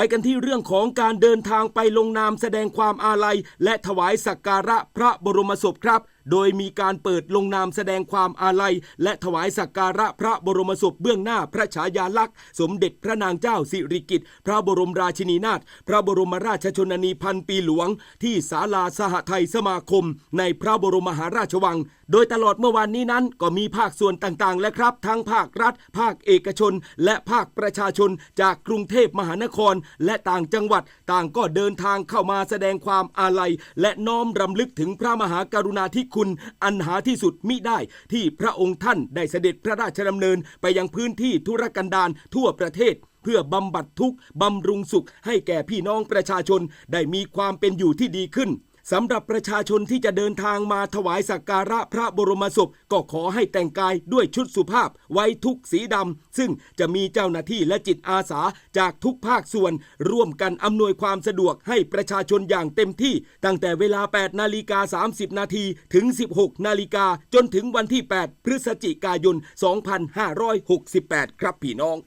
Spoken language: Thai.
ไปกันที่เรื่องของการเดินทางไปลงนามแสดงความอาลัย และถวายสักการะพระบรมศพครับ โดยมีการเปิดลงนามแสดงความอาลัย และถวายสักการะพระบรมศพเบื้องหน้าพระฉายาลักษณ์ สมเด็จพระนางเจ้าสิริกิติ์พระบรมราชินีนาถพระบรมราชชนนีพันปีหลวง ที่ศาลาสหไทยสมาคม ในพระบรมมหาราชวัง โดยตลอดเมื่อวานนี้นั้นก็มีภาคส่วนต่างๆ และครับ ทั้งภาครัฐ ภาคเอกชน และภาคประชาชน จากกรุงเทพมหานคร และต่างจังหวัดต่างก็เดินทางเข้ามาแสดงความอาลัย และน้อมรำลึกถึงพระมหากรุณาธิคุณอันหาที่สุดมิได้ที่พระองค์ท่านได้เสด็จพระราชดำเนินไปยังพื้นที่ธุรกันดารทั่วประเทศเพื่อบำบัดทุกข์บำรุงสุขให้แก่พี่น้องประชาชนได้มีความเป็นอยู่ที่ดีขึ้น สำหรับประชาชนที่จะเดินทางมาถวายสักการะพระบรมศพก็ขอให้แต่งกายด้วยชุดสุภาพไว้ทุกสีดำ ซึ่งจะมีเจ้าหน้าที่และจิตอาสาจากทุกภาคส่วน ร่วมกันอำนวยความสะดวกให้ประชาชนอย่างเต็มที่ ตั้งแต่เวลา 8 นาฬิกา 30 นาทีถึง 16 นาฬิกาจนถึงวันที่ 8 พฤศจิกายน 2568 ครับพี่น้อง